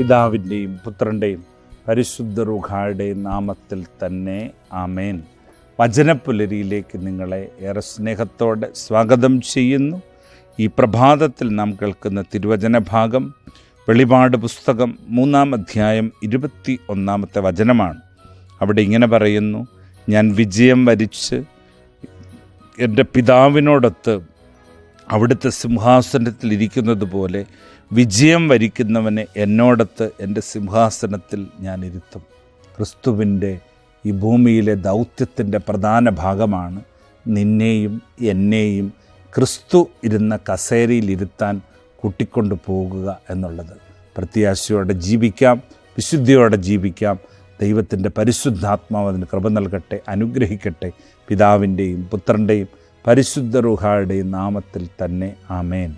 പിതാവിന്റെയും പുത്രന്റെയും പരിശുദ്ധ റുഖായുടെയും നാമത്തിൽ തന്നെ ആമേൻ. വചനപ്പുലരിയിലേക്ക് നിങ്ങളെ ഏറെ സ്നേഹത്തോടെ സ്വാഗതം ചെയ്യുന്നു. ഈ പ്രഭാതത്തിൽ നാം കേൾക്കുന്ന തിരുവചന ഭാഗം വെളിപാട് പുസ്തകം മൂന്നാം അധ്യായം ഇരുപത്തി ഒന്നാമത്തെ വചനമാണ്. അവിടെ ഇങ്ങനെ പറയുന്നു ഞാൻ വിജയം വരിച്ച് എന്റെ പിതാവിനോടൊത്ത് അവിടുത്തെ സിംഹാസനത്തിൽ ഇരിക്കുന്നത് പോലെ വിജയം വരിക്കുന്നവനെ എന്നോടത്ത് എന്റെ സിംഹാസനത്തിൽ ഞാൻ ഇരുത്തും. ക്രിസ്തുവിന്റെ ഈ ഭൂമിയിലെ ദൗത്യത്തിന്റെ പ്രധാന ഭാഗമാണ് നിന്നെയും എന്നെയും ക്രിസ്തു ഇരുന്ന കസേരയിലിരുത്താൻ കൂട്ടിക്കൊണ്ടു പോകുക എന്നുള്ളത്. പ്രത്യാശയോടെ ജീവിക്കാം വിശുദ്ധിയോടെ ജീവിക്കാം. ദൈവത്തിന്റെ പരിശുദ്ധാത്മാവ് അതിന് കൃപ നൽകട്ടെ അനുഗ്രഹിക്കട്ടെ. പിതാവിന്റെയും പുത്രന്റെയും പരിശുദ്ധ റുഹായുടെ നാമത്തിൽ തന്നെ ആമേൻ.